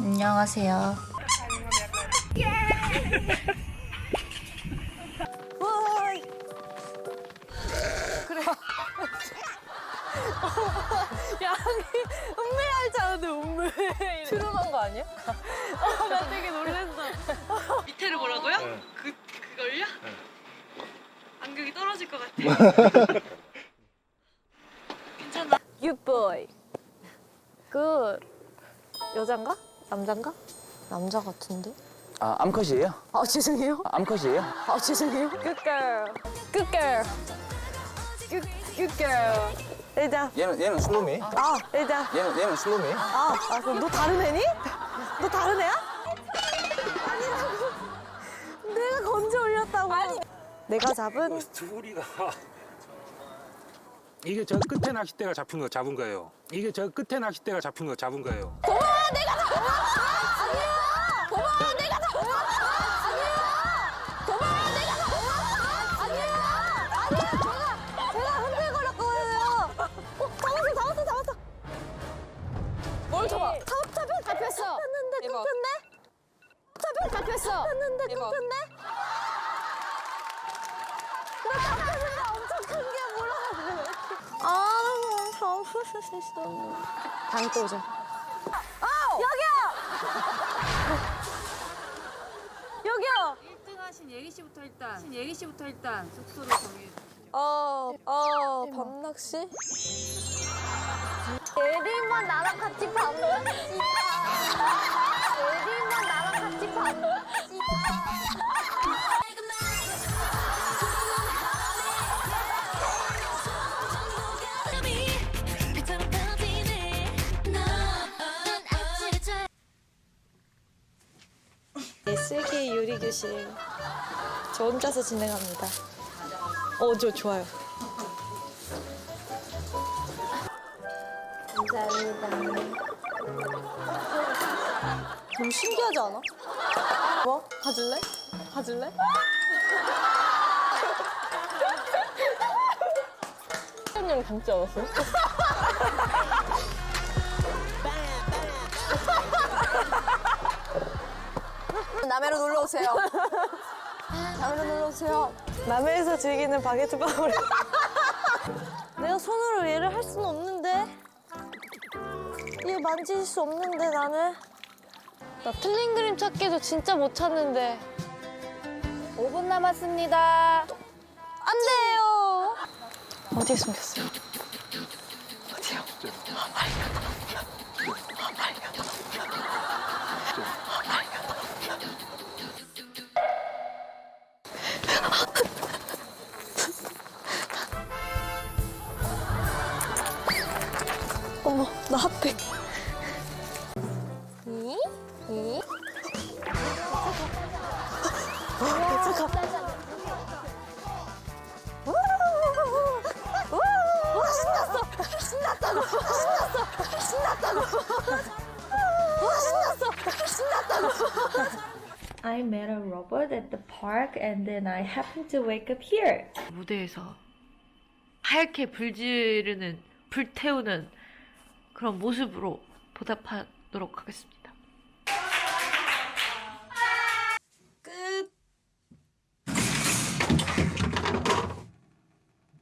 안녕하세요. 야, 운매하지 않은데 운매. 트름한 거 아니야? 어, 나 되게 놀랐어. 밑에를 보라고요? 네. 그 그걸요? 안경이 떨어질 것 같아. 괜찮아. 굿보이. 굿. 여잔가? 남잔가? 남자 같은데? 아, 암컷이에요? 아, 죄송해요. 아, 암컷이에요? 아, 죄송해요. 굿걸. 굿걸. 굿, 굿걸. 일자. 얘는 얘는 슬로미. 아, 일자. 얘는 얘는 슬로미. 아, 아, 그럼 너 다른 애니? 너 다른 애야? 아니라고. 내가 건져 올렸다고. 내가 잡은 둘이가 이게 저 끝에 낚싯대가 잡힌 거 잡은 거예요. 이게 저 끝에 낚싯대가 잡힌 거 잡은 거예요. 제가 흔들거렸거든요. 어, 잡았어, 잡았어, 잡았어. 뭘 잡아? 잡, 잡혔, 잡혔어. 잡혔는데, 잡혔네? 잡혔, 잡혔어. 잡혔는데, 잡혔네? 나 잡혔는데 엄청 큰 게 물어가지고. 아, 잡혔을 수 있어. 다음에 또 오자. 아! 여기요! 여기요! 1등 하신 예기 씨부터 일단 예기 씨부터 일단 숙소를 정해 주시죠. 어, 어, 밤낚시? 예림만 나랑 같이 밥 먹자. 예림만 나랑 같이 밥 먹 자. 슬기 요리 교실. 저 혼자서 진행합니다. 어, 저 좋아요. 감사합니다. 너무 신기하지 않아? 뭐? 가질래? 가질래? 형 닮지 않았어요? 남해로 놀러 오세요. 남해로 놀러 오세요. 남해에서 즐기는 바게트 빵을. 내가 손으로 얘를 할 수는 없는데. 얘 만질 수 없는데 나는. 나 틀린 그림 찾기도 진짜 못 찾는데. 5분 남았습니다. 안 돼요. 어디에 숨겼어요? 어디요? 아, 빨리 갖다 어머, 나 핫팩. 이? 이? I met a robot at the park and then I happened to wake up here. 무대에서 하얗게 불 지르는 불태우는 그런 모습으로 보답하도록 하겠습니다.